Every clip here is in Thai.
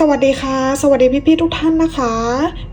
สวัสดีค่ะ สวัสดีพี่ๆทุกท่านนะคะ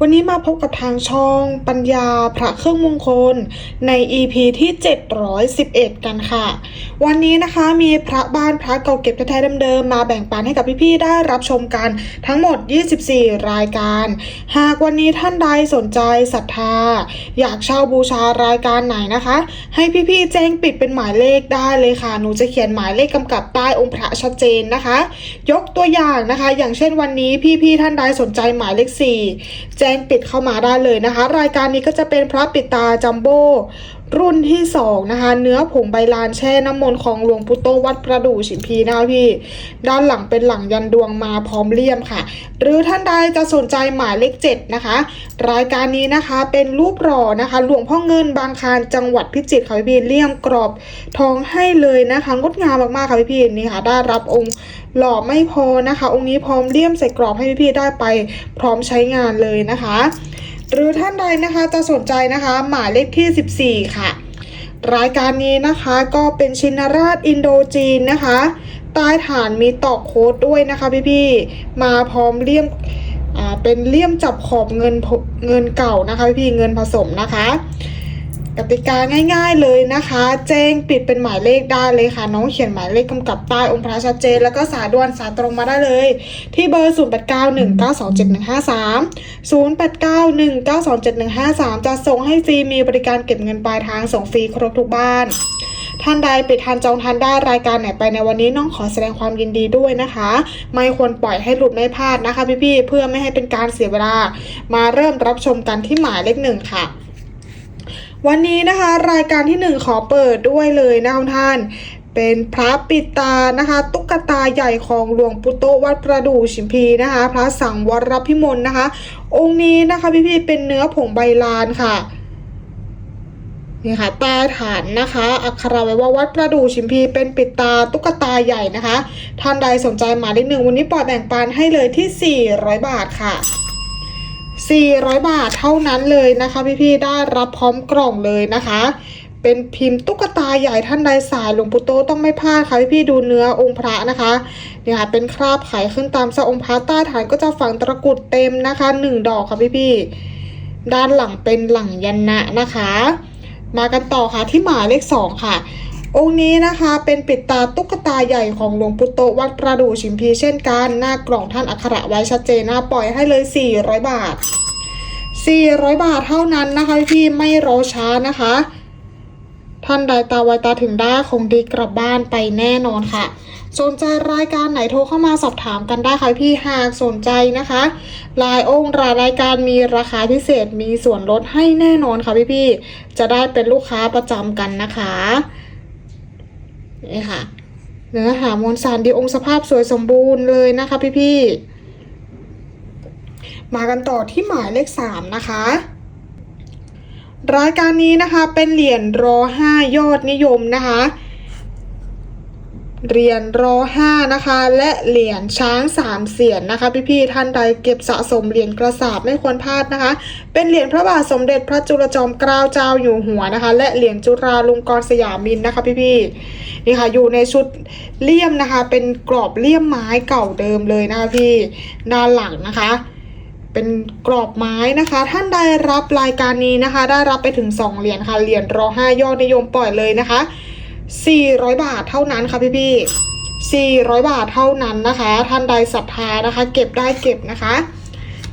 วันนี้มาพบกับทางช่องปัญญาพระเครื่องมงคลใน EP ที่ 711 กันค่ะ วันนี้นะคะมีพระบ้านพระเก่าเก็บแท้ๆเดิมๆมาแบ่งปันให้กับพี่ๆได้รับชมกันทั้งหมด 24 รายการ หากวันนี้ท่านใดสนใจศรัทธา อยากเช่าบูชารายการไหนนะคะ ให้พี่ๆแจ้งปิดเป็นหมายเลขได้เลยค่ะหนูจะเขียนหมายเลขกำกับใต้องค์พระชัดเจนนะคะ ยกตัวอย่างนะคะ อย่างเช่นวันนี้พี่ๆท่านใดสนใจหมายเลข4แจ้งปิดเข้ามาได้เลยนะคะ รายการนี้ก็จะเป็นพระปิดตาจัมโบ้ รุ่นที่2นะคะเนื้อผงใบลานแช่น้ำมนต์ของหลวงปู่โตวัดประดู่ฉิมพีนะคะพี่ ด้านหลังเป็นหลังยันดวงมาพร้อมเลี่ยมค่ะ หรือท่านใดจะสนใจหมายเลข7นะคะ รายการนี้นะคะเป็นรูปหล่อนะคะ หลวงพ่อเงินบางคานจังหวัดพิจิตรค่ะพี่เลี่ยมกรอบทองให้เลยนะคะงดงามมากๆค่ะพี่พีนี่ค่ะได้รับองค์หล่อไม่พอนะคะ องค์นี้พร้อมเลี่ยมใส่กรอบให้พี่ๆได้ไป พร้อมใช้งานเลยนะคะ หรือท่านใดนะคะจะสนใจนะคะหมายเลขที่ 14 ค่ะ รายการนี้นะคะก็เป็นชินราชอินโดจีนนะคะใต้ฐานมีตอกโค้ดด้วยนะคะพี่ๆมาพร้อมเลี่ยมเป็นเลี่ยมจับขอบเงินเงินเก่านะคะพี่ๆเงินผสมนะคะ กติกาง่าย ๆเลยนะคะ แจ้งปิดเป็นหมายเลขได้เลยค่ะ น้องเขียนหมายเลขกำกับใต้องค์พระชัดเจน แล้วก็สายด่วนสายตรงมาได้เลย ที่เบอร์0891927153 0891927153 จะส่งให้ฟรีมีบริการเก็บเงินปลายทางส่งฟรีครบทุกบ้านท่านใดปิดทันจองทันได้รายการไหนไปในวันนี้น้องขอแสดงความยินดีด้วยนะคะ ไม่ควรปล่อยให้หลุดไม่พลาดนะคะพี่ๆเพื่อไม่ให้เป็นการเสียเวลา มาเริ่มรับชมกันที่หมายเลขหนึ่งค่ะ วันนี้นะคะรายการที่หนึ่งขอเปิดด้วยเลยนะคะท่าน เป็นพระปิตานะคะ ตุ๊กตาใหญ่ของหลวงปู่โตวัดประดู่ชิมพีนะคะ พระสังวรพิมลนะคะ องค์นี้นะคะพี่ๆเป็นเนื้อผงใบลานค่ะนี่ค่ะใตาฐานนะคะ อักขระไว้ว่าวัดประดู่ชิมพีเป็นปิดตาตุ๊กตาใหญ่นะคะ ท่านใดสนใจหมายเลขหนึ่งวันนี้ปล่อยแบ่งปันให้เลยที่ 400 บาทค่ะ 400 บาทเท่านั้นเลยนะคะ พี่ๆได้รับพร้อมกล่องเลยนะคะ เป็นพิมพ์ตุ๊กตาใหญ่ท่านใดสายหลวงปู่โตต้องไม่พลาดค่ะพี่ๆดูเนื้อองค์พระนะคะเนี่ยค่ะเป็นคราบไขขึ้นตามสะองค์พระใต้ฐานก็จะฝังตะกุดเต็มนะคะหนึ่งดอกค่ะพี่ๆด้านหลังเป็นหลังยันนะนะคะ มากันต่อค่ะที่หมายเลขสองค่ะ องค์นี้นะคะเป็นปิดตาตุ๊กตาใหญ่ของหลวงปู่โตวัดประดู่ชิมพีเช่นกัน หน้ากล่องท่านอักขระไว้ชัดเจนนะปล่อยให้เลย 400 บาท 400 บาทเท่านั้นนะคะพี่ไม่รอช้านะคะ ท่านใดตาไวตาถึงได้คงดีกลับบ้านไปแน่นอนค่ะ สนใจรายการไหนโทรเข้ามาสอบถามกันได้ค่ะพี่หากสนใจนะคะรายองค์รายรายการมีราคาพิเศษมีส่วนลดให้แน่นอนค่ะพี่พี่จะได้เป็นลูกค้าประจำกันนะคะ นี่ค่ะ เนื้อหามวลสารดีองค์สภาพสวยสมบูรณ์เลยนะคะพี่พี่ๆ มากันต่อที่หมายเลขสามนะคะ รายการนี้นะคะเป็นเหรียญรอห้ายอดนิยมนะคะ เหรียญรอห้านะคะ และเหรียญช้างสามเสียนนะคะ พี่ๆท่านใดเก็บสะสมเหรียญกระสาบไม่ควรพลาดนะคะ เป็นเหรียญพระบาทสมเด็จพระจุลจอมเกล้าเจ้าอยู่หัวนะคะ และเหรียญจุฬาลงกรณ์สยามินนะคะ พี่ๆนี่ค่ะอยู่ในชุดเลี่ยมนะคะ เป็นกรอบเลี่ยมไม้เก่าเดิมเลยนะคะพี่ด้านหลังนะคะเป็นกรอบไม้นะคะ ท่านได้รับรายการนี้นะคะ ได้รับไปถึง 2 เหรียญค่ะ เหรียญรอห้ายอดนิยมปล่อยเลยนะคะ 400 บาทเท่านั้นค่ะพี่พี่ๆ400 บาทเท่านั้นนะคะ ท่านใดศรัทธานะคะ เก็บได้เก็บนะคะ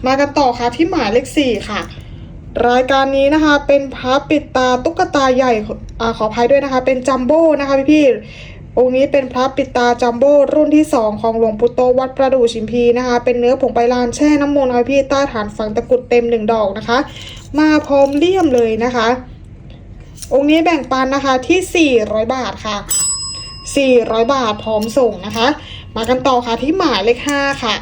มากันต่อค่ะที่หมายเลข4ค่ะ รายการนี้นะคะเป็นพระปิดตาตุ๊กตาใหญ่อขออภัยด้วยนะคะ เป็นจัมโบ้นะคะพี่พี่ๆองค์นี้เป็นพระปิดตาจัมโบ้รุ่นที่ 2 ของหลวงปู่โตวัดประดู่ชิมพีนะคะ เป็นเนื้อผงใบลานแช่น้ำมนต์ค่ะพี่ใต้ฐานฝังตะกุดเต็มหนึ่งดอกนะคะ มาพร้อมเลี่ยมเลยนะคะ องค์นี้แบ่งปันนะคะที่ 400 บาทค่ะ 400 บาทพร้อมส่งนะคะ มากันต่อค่ะที่หมายเลข5ค่ะ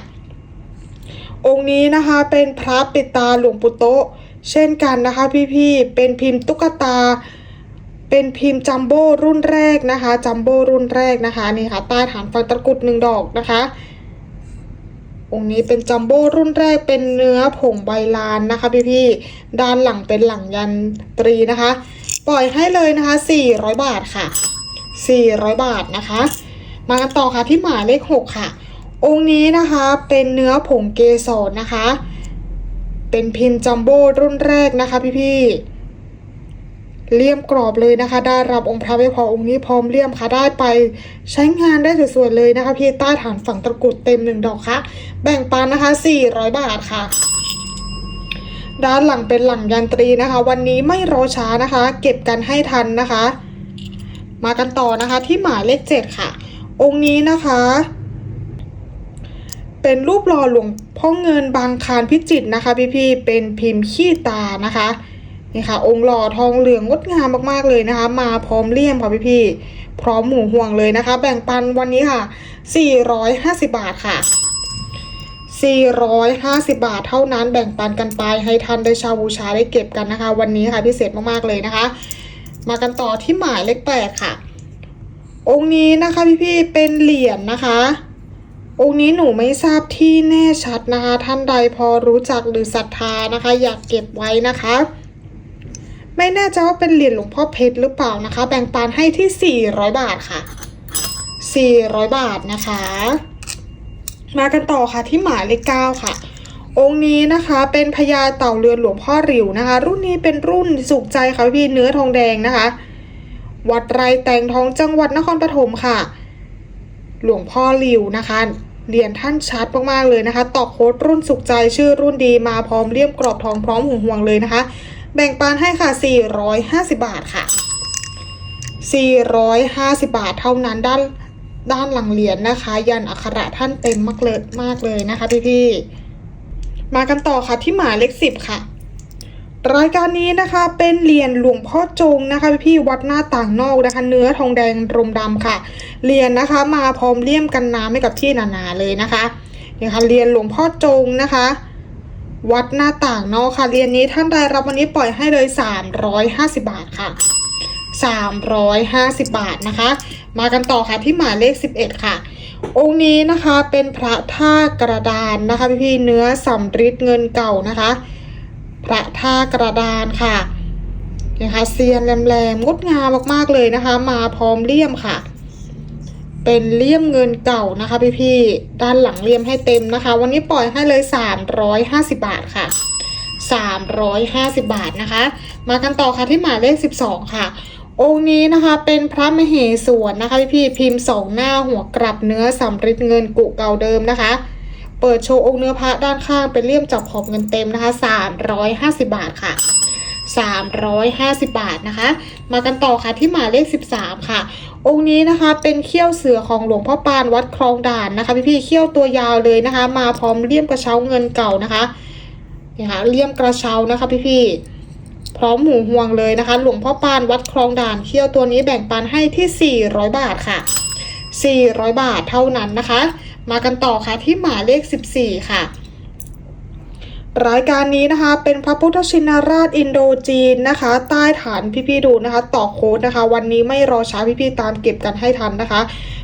องค์นี้นะคะเป็นพระปิดตาหลวงปู่โตะเช่นกันนะคะพี่ๆ เป็นพิมพ์ตุ๊กตา เป็นพิมพ์จัมโบ้รุ่นแรกนะคะ จัมโบ้รุ่นแรกนะคะนี่ค่ะใต้ฐานฟังตะกุดหนึ่งดอกนะคะ องค์นี้เป็นจัมโบ้รุ่นแรกเป็นเนื้อผงใบลานนะคะพี่ๆ ด้านหลังเป็นหลังยันตรีนะคะ ปล่อยให้เลยนะคะ 400 บาทค่ะ 400 บาทนะคะ มากันต่อค่ะที่หมายเลข 6 ค่ะ องค์นี้นะคะเป็นเนื้อผงเกสรนะคะ เป็นพิมพ์จัมโบ้รุ่นแรกนะคะพี่ๆเลี่ยมกรอบเลยนะคะ ได้รับองค์พระไม่พอองค์นี้พร้อมเลี่ยมค่ะได้ไปใช้งานได้สวยๆเลยนะคะ พี่ใต้ฐานฝั่งตะกรุดเต็มหนึ่งดอกค่ะ แบ่งปันนะคะ 400 บาทค่ะ ด้านหลังเป็นหลังยันตรีนะคะ วันนี้ไม่รอช้านะคะ เก็บกันให้ทันนะคะ มากันต่อนะคะที่หมายเลขเจ็ดค่ะ องค์นี้นะคะ เป็นรูปหล่อหลวงพ่อเงินบางคารพิจิตนะคะ พี่ๆเป็นพิมพ์ขี้ตานะคะนี่ค่ะ องค์หล่อทองเหลืองงดงามมากๆเลยนะคะ มาพร้อมเลี่ยมค่ะพี่ๆพร้อมหมูห่วงเลยนะคะ แบ่งปันวันนี้ค่ะ 450 บาทค่ะ 450 บาทเท่านั้นแบ่งปันกันไปให้ท่านได้ชาวบูชาได้เก็บกันนะคะ วันนี้ค่ะพิเศษมากๆเลยนะคะ มากันต่อที่หมายเลขแปดค่ะ องค์นี้นะคะพี่ๆเป็นเหรียญนะคะ องค์นี้หนูไม่ทราบที่แน่ชัดนะคะ ท่านใดพอรู้จักหรือศรัทธานะคะ อยากเก็บไว้นะคะไม่แน่ใจว่าเป็นเหรียญหลวงพ่อเพชรหรือเปล่านะคะ แบ่งปันให้ที่ 400 บาทค่ะ 400 บาทนะคะ มากันต่อค่ะที่หมายเลขเก้าค่ะ องค์นี้นะคะเป็นพญาเต่าเรือนหลวงพ่อหริวนะคะ รุ่นนี้เป็นรุ่นสุขใจค่ะพี่เนื้อทองแดงนะคะ วัดไรแตงทองจังหวัดนครปฐมค่ะ หลวงพ่อหลิวนะคะเหรียญท่านชัดมากๆเลยนะคะ ตอกโค้ดรุ่นสุขใจชื่อรุ่นดีมาพร้อมเลี่ยมกรอบทองพร้อมห่วงห่วงเลยนะคะ แบ่งปันให้ค่ะ 450 บาทค่ะ 450 บาทเท่านั้นด้าน ด้านหลังเหรียญนะคะ ยันอักขระท่านเต็มมากเลยมากเลยนะคะพี่ๆมากันต่อค่ะที่หมายเลขสิบค่ะ รายการนี้นะคะเป็นเหรียญหลวงพ่อจงนะคะพี่ๆวัดหน้าต่างนอกนะคะ เนื้อทองแดงรมดำค่ะเหรียญนะคะ มาพร้อมเลี่ยมกันน้ำให้กับที่หนาๆเลยนะคะนี่ค่ะเหรียญหลวงพ่อจงนะคะวัดหน้าต่างนอกค่ะเหรียญนี้ท่านใดรับวันนี้ปล่อยให้เลย 350 บาทค่ะ 350 บาทนะคะ มากันต่อค่ะที่หมายเลข 11 ค่ะ องค์นี้นะคะเป็นพระท่ากระดานนะคะพี่ๆเนื้อสำริดเงินเก่านะคะ พระท่ากระดานค่ะนะคะเซียนแหลมๆงดงามมากๆเลยนะคะ มาพร้อมเลี่ยมค่ะ เป็นเลี่ยมเงินเก่านะคะพี่ๆด้านหลังเลี่ยมให้เต็มนะคะ วันนี้ปล่อยให้เลย 350 บาทค่ะ 350 บาทนะคะ มากันต่อค่ะที่หมายเลข 12 ค่ะ องค์นี้นะคะเป็นพระมเหสวนนะคะพี่ๆพิมพ์สองหน้าหัวกลับเนื้อสำริดเงินกุเก่าเดิมนะคะ เปิดโชว์องค์เนื้อพระด้านข้างเป็นเลี่ยมจับขอบเงินเต็มนะคะ 350 บาทค่ะ 350 บาทนะคะ มากันต่อค่ะที่หมายเลข 13 ค่ะ องค์นี้นะคะเป็นเขี้ยวเสือของหลวงพ่อปานวัดคลองด่านนะคะพี่ๆเขี้ยวตัวยาวเลยนะคะ มาพร้อมเลี่ยมกระเช้าเงินเก่านะคะนี่ค่ะเลี่ยมกระเช้านะคะพี่ๆ พร้อมหมูห่วงเลยนะคะ หลวงพ่อปานวัดคลองด่านเขี้ยวตัวนี้แบ่งปันให้ที่ 400 บาทค่ะ 400 บาทเท่านั้นนะคะ มากันต่อค่ะที่หมายเลข 14 ค่ะรายการนี้นะคะเป็นพระพุทธชินราชอินโดจีนนะคะ ใต้ฐานพี่ๆดูนะคะ ต่อโค้ดนะคะ วันนี้ไม่รอช้าพี่ๆตามเก็บกันให้ทันนะคะ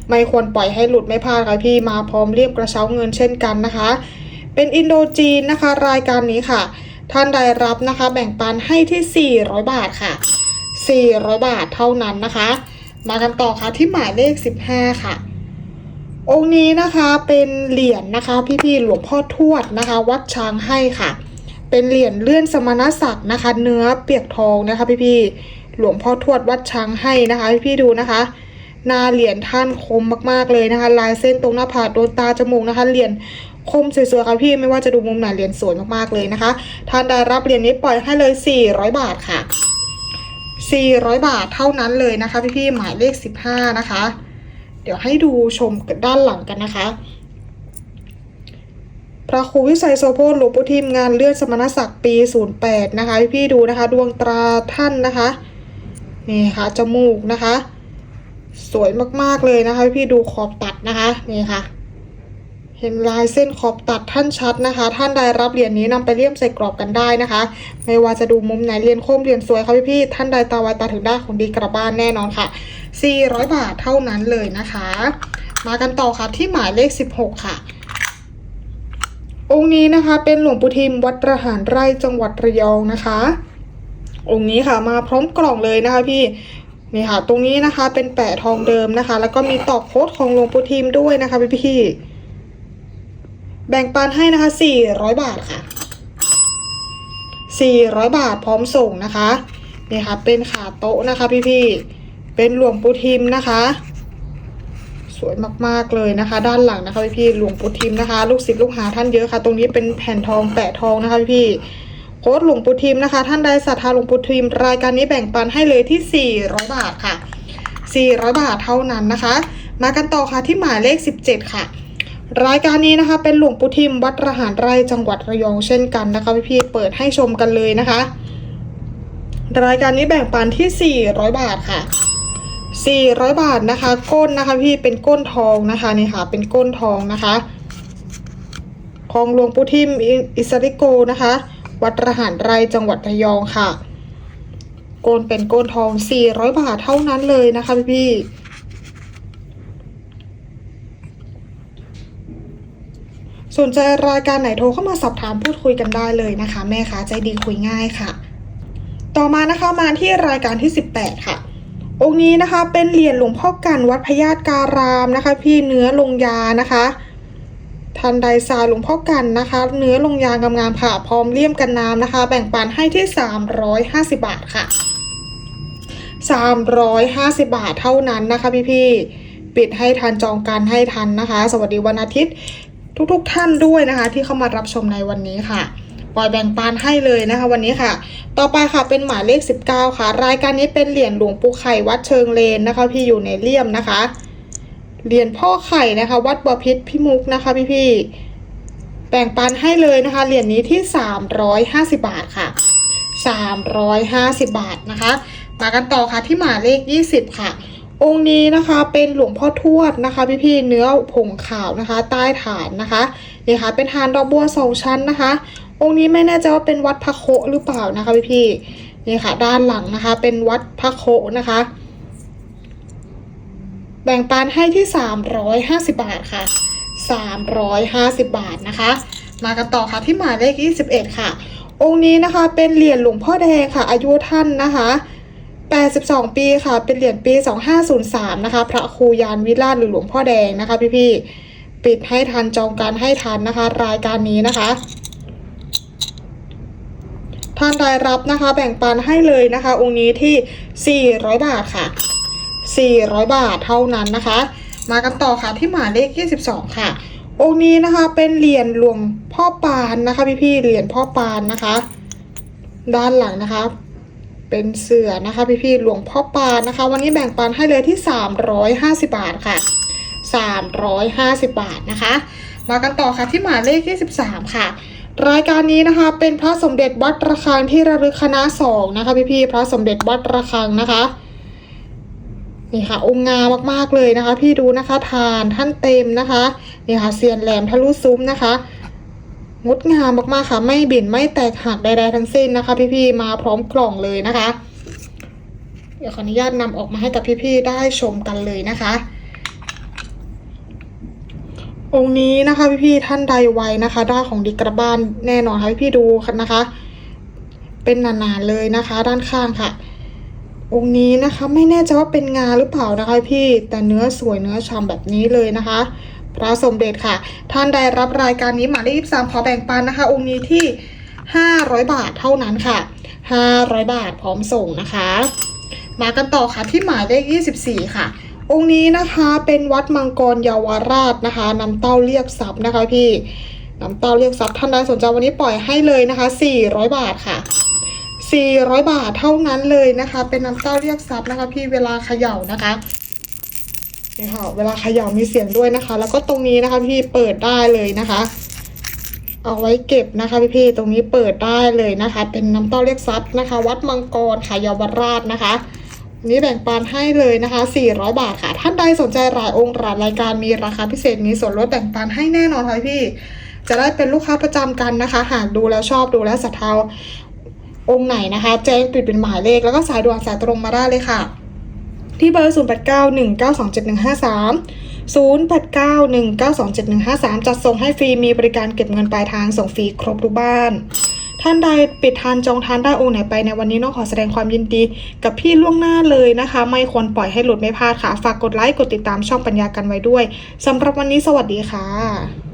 ไม่ควรปล่อยให้หลุดไม่พลาดค่ะพี่มาพร้อมเรียบกระเช้าเงินเช่นกันนะคะ เป็นอินโดจีนนะคะ รายการนี้ค่ะ ท่านใดรับนะคะ แบ่งปันให้ที่ 400 บาทค่ะ 400 บาทเท่านั้นนะคะ มากันต่อค่ะที่หมายเลข 15 ค่ะ องค์นี้นะคะเป็นเหรียญนะคะ พี่ๆหลวงพ่อทวดนะคะ วัดช้างให้ค่ะ เป็นเหรียญเลื่อนสมณศักดิ์นะคะ เนื้อเปียกทองนะคะ พี่ๆหลวงพ่อทวดวัดช้างให้นะคะ พี่ๆดูนะคะหน้าเหรียญท่านคมมากๆเลยนะคะ ลายเส้นตรงหน้าผากโดนตาจมูกนะคะเหรียญ คมสวยๆค่ะพี่ไม่ว่าจะดูมุมไหนเหรียญสวยมากๆเลยนะคะท่านได้รับเหรียญนี้ปล่อยให้เลย 400 บาทค่ะ 400 บาทเท่านั้นเลยนะคะพี่ๆหมายเลข 15 นะคะ เดี๋ยวให้ดูชมด้านหลังกันนะคะ พระครูวิสัยโสพธหลวงปู่ทิมงานเลื่อนสมณศักดิ์ปี 08 นะคะพี่ๆดูนะคะ ดวงตราท่านนะคะนี่ค่ะจมูกนะคะ สวยมากๆเลยนะคะ พี่ดูขอบตัดนะคะนี่ค่ะ เห็นลายเส้นขอบตัดท่านชัดนะคะ ท่านใดรับเหรียญนี้นำไปเลี่ยมใส่กรอบกันได้นะคะ ไม่ว่าจะดูมุมไหนเหรียญคมเหรียญสวยค่ะพี่ๆท่านใดตาไวตาถึงได้ของดีกลับบ้านแน่นอนค่ะ 400 บาทเท่านั้นเลยนะคะ มากันต่อค่ะที่หมายเลข 16 ค่ะองค์นี้นะคะเป็นหลวงปู่ทิมวัดประหารไร่จังหวัดระยองนะคะ องค์นี้ค่ะมาพร้อมกล่องเลยนะคะพี่นี่ค่ะ ตรงนี้นะคะเป็นแปะทองเดิมนะคะ แล้วก็มีตอกโค้ดของหลวงปู่ทิมด้วยนะคะพี่พี่ แบ่งปันให้นะคะ 400 บาทค่ะ 400 บาทพร้อมส่งนะคะนี่ค่ะเป็นขาโต๊ะนะคะพี่ๆเป็นหลวงปู่ทิมนะคะ สวยมากๆเลยนะคะ ด้านหลังนะคะพี่ๆหลวงปู่ทิมนะคะ ลูกศิษย์ลูกหาท่านเยอะค่ะ ตรงนี้เป็นแผ่นทองแปะทองนะคะพี่ๆโค้ดหลวงปู่ทิมนะคะ ท่านใดศรัทธาหลวงปู่ทิม รายการนี้แบ่งปันให้เลยที่ 400 บาทค่ะ 400 บาทเท่านั้นนะคะ มากันต่อค่ะที่หมายเลข 17 ค่ะ รายการนี้นะคะ เป็นหลวงปู่ทิมวัดระหารไร่จังหวัดระยองเช่นกันนะคะพี่ๆเปิดให้ชมกันเลยนะคะ รายการนี้แบ่งปันที่ 400 บาทค่ะ 400 บาทนะคะ ก้นนะคะพี่เป็นก้นทองนะคะนี่ค่ะ เป็นก้นทองนะคะของหลวงปู่ทิมอิอิสริโกนะคะ วัดระหารไร่จังหวัดระยองค่ะโกนเป็นโกนทอง 400 บาทเท่านั้นเลยนะคะพี่พี่ สนใจรายการไหนโทรเข้ามาสอบถามพูดคุยกันได้เลยนะคะ แม่ค้าใจดีคุยง่ายค่ะ ต่อมานะคะมาที่รายการที่ 18 ค่ะ องค์นี้นะคะเป็นเหรียญหลวงพ่อกันวัดพญาตการามนะคะ พี่เนื้อลงยานะคะทันใดทราหลวงพ่อกันนะคะ เนื้อลงยางงามๆค่ะพร้อมเลี่ยมกันน้ำนะคะ แบ่งปันให้ที่ 350 บาทค่ะ 350 บาทเท่านั้นนะคะพี่ๆปิดให้ทันจองการให้ทันนะคะ สวัสดีวันอาทิตย์ ทุกๆท่านด้วยนะคะ ที่เข้ามารับชมในวันนี้ค่ะปล่อยแบ่งปันให้เลยนะคะ วันนี้ค่ะ ต่อไปค่ะเป็นหมายเลข 19 ค่ะ รายการนี้เป็นเหรียญหลวงปู่ไข่วัดเชิงเลนนะคะ พี่อยู่ในเลี่ยมนะคะเหรียญพ่อไข่นะคะ วัดบอพิษพิมุกนะคะ พี่ๆแบ่งปันให้เลยนะคะเหรียญนี้ที่ 350 บาทค่ะ 350 บาทนะคะ มากันต่อค่ะที่หมายเลข 20 ค่ะ องค์นี้นะคะเป็นหลวงพ่อทวดนะคะ พี่ๆเนื้อผงขาวนะคะ ใต้ฐานนะคะนี่ค่ะเป็นฐานดอกบัวสองชั้นนะคะ องค์นี้ไม่แน่ใจว่าเป็นวัดพระโคหรือเปล่านะคะพี่ๆนี่ค่ะ ด้านหลังนะคะ เป็นวัดพระโคนะคะ แบ่งปันให้ที่ 350 บาทค่ะ 350 บาทนะคะ มากันต่อค่ะที่หมายเลข21 ค่ะ องค์นี้นะคะเป็นเหรียญหลวงพ่อแดงค่ะ อายุท่านนะคะ 82 ปีค่ะ เป็นเหรียญปี 2503 นะคะ พระครูยานวิราชหรือหลวงพ่อแดงนะคะ พี่ๆ ปิดให้ทันจองการให้ทันนะคะ รายการนี้นะคะท่านใดรับนะคะ แบ่งปันให้เลยนะคะ องค์นี้ที่ 400 บาทค่ะ 400 บาทเท่านั้นนะคะ มากันต่อค่ะที่หมายเลข 22 ค่ะ องค์นี้นะคะเป็นเหรียญหลวงพ่อปานนะคะ พี่ๆ เหรียญพ่อปานนะคะ ด้านหลังนะคะ เป็นเสือนะคะพี่ๆหลวงพ่อปานนะคะ วันนี้แบ่งปันให้เลยที่ 350 บาทค่ะ 350 บาทนะคะ มากันต่อค่ะที่หมายเลขที่13ค่ะ รายการนี้นะคะเป็นพระสมเด็จวัดระฆังที่ระลึกคณะสองนะคะพี่ๆพระสมเด็จวัดระฆังนะคะนี่ค่ะองค์งามมากๆเลยนะคะ พี่ดูนะคะทานท่านเต็มนะคะนี่ค่ะเซียนแหลมทะลุซุ้มนะคะ งดงามมากๆค่ะ ไม่บินไม่แตกหักใดๆทั้งสิ้นนะคะ พี่ๆมาพร้อมกล่องเลยนะคะ เดี๋ยวขออนุญาตนำออกมาให้กับพี่ๆได้ชมกันเลยนะคะ องค์นี้นะคะพี่ๆท่านใดไวนะคะได้ของดีกระบ้านแน่นอนค่ะพี่ๆดูนะคะ เป็นหนาๆเลยนะคะ ด้านข้างค่ะองค์นี้นะคะไม่แน่ใจว่าเป็นงาหรือเปล่านะคะพี่แต่เนื้อสวยเนื้อฉ่ำแบบนี้เลยนะคะ พระสมเด็จค่ะ ท่านใดรับรายการนี้หมายเลขสามขอแบ่งปันนะคะ องค์นี้ที่ 500 บาทเท่านั้นค่ะ 500 บาทพร้อมส่งนะคะ มากันต่อค่ะที่หมายเลข 24 ค่ะ องค์นี้นะคะเป็นวัดมังกรเยาวราชนะคะนำเต้าเรียกทรัพย์นะคะพี่นำเต้าเรียกทรัพย์ท่านใดสนใจวันนี้ปล่อยให้เลยนะคะ 400 บาทค่ะ400 บาทเท่านั้นเลยนะคะ เป็นน้ำเต้าเรียกทรัพย์นะคะ พี่เวลาเขย่านะคะ นี่ค่ะเวลาเขย่ามีเสียงด้วยนะคะ แล้วก็ตรงนี้นะคะ พี่เปิดได้เลยนะคะ เอาไว้เก็บนะคะ พี่พี่ๆตรงนี้เปิดได้เลยนะคะ เป็นน้ำเต้าเรียกทรัพย์นะคะ วัดมังกรค่ะเยาวราชนะคะนี่แบ่งปันให้เลยนะคะ 400 บาทค่ะ ท่านใดสนใจรายองค์รายรายการมีราคาพิเศษมีส่วนลดแบ่งปันให้แน่นอนค่ะพี่ จะได้เป็นลูกค้าประจำกันนะคะ หากดูแล้วชอบดูแล้วศรัทธาองค์ไหนนะคะ แจ้งติดเป็นหมายเลขแล้วก็สายด่วนสายตรงมาได้เลยค่ะ ที่เบอร์ 0 8 9 1 9 2 7 1 5 3 0 8 9 1 9 2 7 1 5 3 จัดส่งให้ฟรีมีบริการเก็บเงินปลายทางส่งฟรีครบทุกบ้าน ท่านใดปิดทานจองทานได้องค์ไหนไปในวันนี้น้องขอแสดงความยินดี กับพี่ล่วงหน้าเลยนะคะ ไม่ควรปล่อยให้หลุดไม่พลาดค่ะ ฝากกดไลค์กดติดตามช่องปัญญากันไว้ด้วยสำหรับวันนี้สวัสดีค่ะ